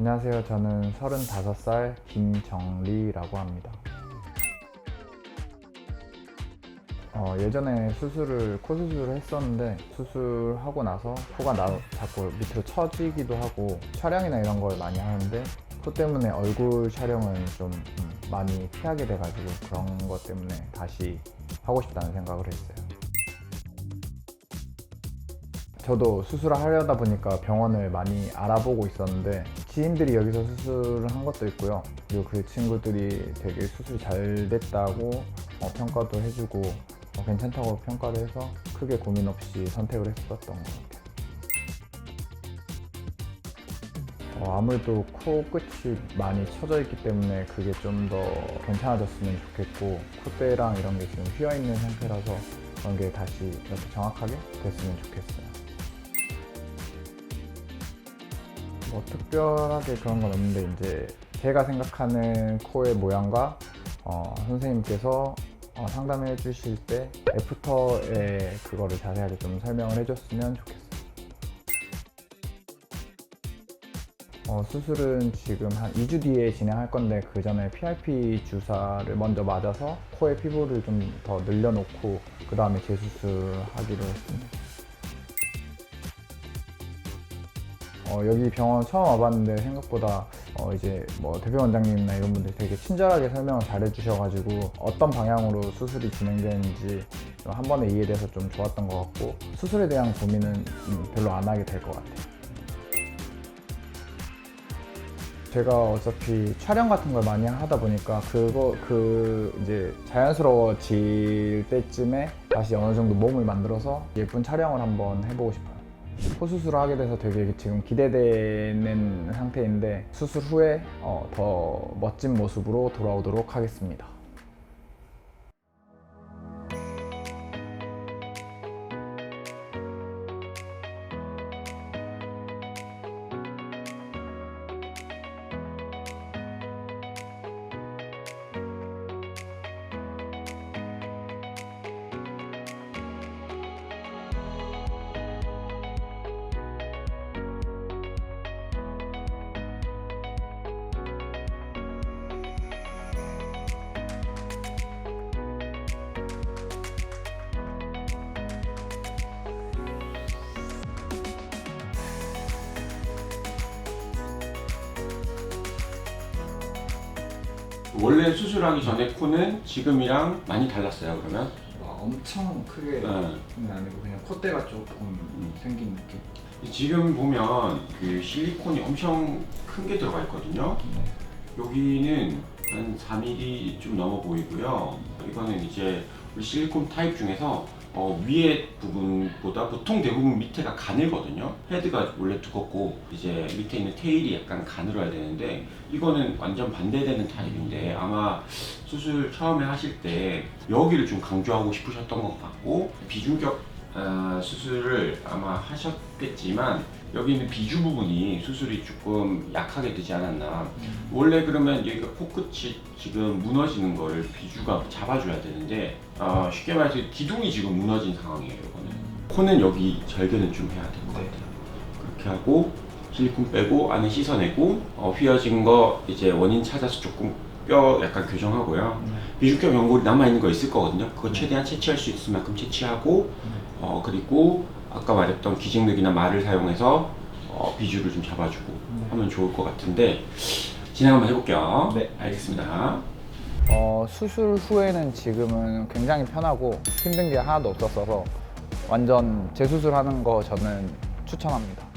안녕하세요. 저는 35살 김정리라고 합니다. 어, 예전에 수술을 코 수술을 했었는데 수술하고 나서 코가 나, 자꾸 밑으로 처지기도 하고 촬영이나 이런 걸 많이 하는데 코 때문에 얼굴 촬영은 좀 음, 많이 피하게 돼가지고 그런 것 때문에 다시 하고 싶다는 생각을 했어요. 저도 수술을 하려다 보니까 병원을 많이 알아보고 있었는데 지인들이 여기서 수술을 한 것도 있고요. 그리고 그 친구들이 되게 수술 잘 됐다고 어, 평가도 해주고 어, 괜찮다고 평가를 해서 크게 고민 없이 선택을 했었던 것 같아요. 어, 아무래도 코 끝이 많이 처져 있기 때문에 그게 좀 더 괜찮아졌으면 좋겠고 콧대랑 이런 게 지금 휘어 있는 상태라서 그런 게 다시 이렇게 정확하게 됐으면 좋겠어요. 뭐 특별하게 그런 건 없는데 이제 제가 생각하는 코의 모양과 어, 선생님께서 어, 상담해 주실 때 애프터에 그거를 자세하게 좀 설명을 해줬으면 좋겠어요. 어, 수술은 지금 한 2주 뒤에 진행할 건데 그 전에 PRP 주사를 먼저 맞아서 코의 피부를 좀 더 늘려놓고 그 다음에 재수술하기로 했습니다. 어, 여기 병원 처음 와봤는데 생각보다 어, 이제 뭐 대표 원장님이나 이런 분들이 되게 친절하게 설명을 잘 해주셔가지고 어떤 방향으로 수술이 진행되는지 좀한 번에 이해돼서 좀 좋았던 것 같고 수술에 대한 고민은 음, 별로 안 하게 될 것 같아요. 제가 어차피 촬영 같은 걸 많이 하다 보니까 그거 그 이제 자연스러워질 때쯤에 다시 어느 정도 몸을 만들어서 예쁜 촬영을 한번 해보고 싶어요. 코 수술을 하게 돼서 되게 지금 기대되는 상태인데 수술 후에 어, 더 멋진 모습으로 돌아오도록 하겠습니다. 원래 수술하기 전에 코는 지금이랑 많이 달랐어요 그러면? 엄청 크게 네. 아니고 그냥 콧대가 조금 생긴 느낌. 지금 보면 그 실리콘이 엄청 큰 게 들어가 있거든요 네. 여기는 한 4mm 좀 넘어 보이고요 이거는 이제 우리 실리콘 타입 중에서 어, 위에 부분보다 보통 대부분 밑에가 가늘거든요. 헤드가 원래 두껍고 이제 밑에 있는 테일이 약간 가늘어야 되는데 이거는 완전 반대되는 타입인데 아마 수술 처음에 하실 때 여기를 좀 강조하고 싶으셨던 것 같고 비중격 아, 수술을 아마 하셨겠지만 여기 있는 비주 부분이 수술이 조금 약하게 되지 않았나. 원래 그러면 여기가 코끝이 지금 무너지는 거를 비주가 잡아줘야 되는데 어, 쉽게 말해서 기둥이 지금 무너진 상황이에요 이거는. 코는 여기 절개는 좀 해야 될것 네. 같아요. 그렇게 하고 실리콘 빼고 안에 씻어내고 어, 휘어진 거 이제 원인 찾아서 조금 뼈 약간 교정하고요 비중격 연골이 남아있는 거 있을 거거든요 그거 최대한 채취할 수 있을 만큼 채취하고 어, 그리고 아까 말했던 기증맥이나 말을 사용해서 어, 비주를 좀 잡아주고 하면 좋을 것 같은데 진행 한번 해볼게요. 네. 알겠습니다. 어, 수술 후에는 지금은 굉장히 편하고 힘든 게 하나도 없었어서 완전 재수술하는 거 저는 추천합니다.